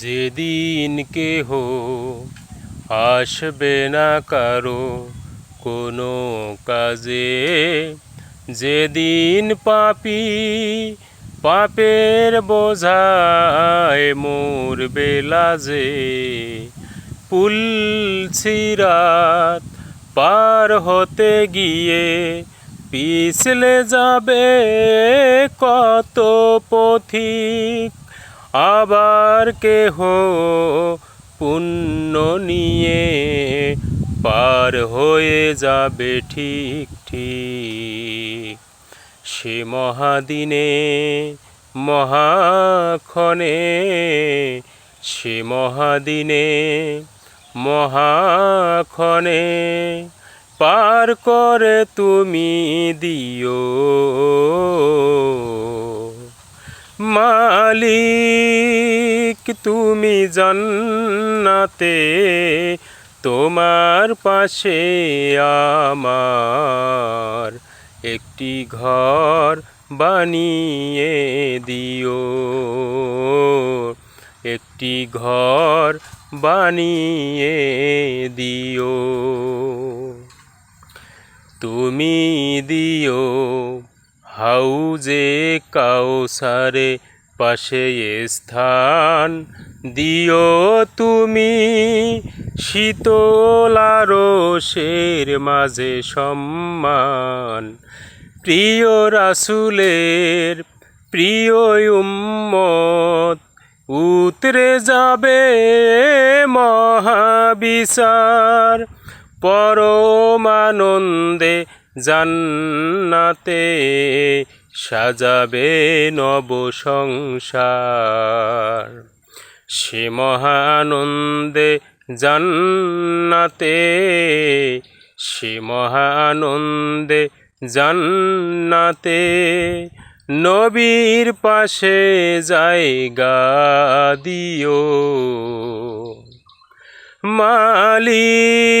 যেদিন কেহ আসবে না কারও কোনো কাজে, যেদিন পাপি পাপের বোঝায় মোর বেলাজে পুলছিরাত পার হতে গিয়ে পিছলে যাবে কত পথিক। আবার কেহ পুণ্য নিয়ে পার হয়ে যাবে ঠিক ঠিক। সে মহাদিনে, মহাক্ষণে, সে মহাদিনে, মহাক্ষণে পার করে তুমি দিও। মালিক, তুমি জান্নাতে, তোমার পাশে আমার একটি ঘর বানিয়ে দিও। একটি ঘর বানিয়ে দিও। তুমি দিও হাউজে কাউসারে পাশে স্থান। দিও তুমি শীতলারসের মাঝে সম্মান। প্রিয় রাসুলের প্রিয় উম্মত, উতরে যাবে মহাবিচার। পরমানন্দে জান্নাতে সাজাবে নব সংসার সে মহানন্দে জান্নাতে, সে মহানন্দে জান্নাতে নবীর পাশে জায়গা দিও। মালিক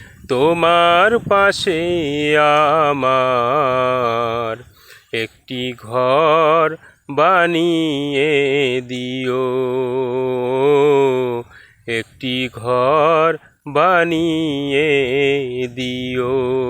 তোমার পাশে আমার একটি ঘর বানিয়ে দিও। একটি ঘর বানিয়ে দিও।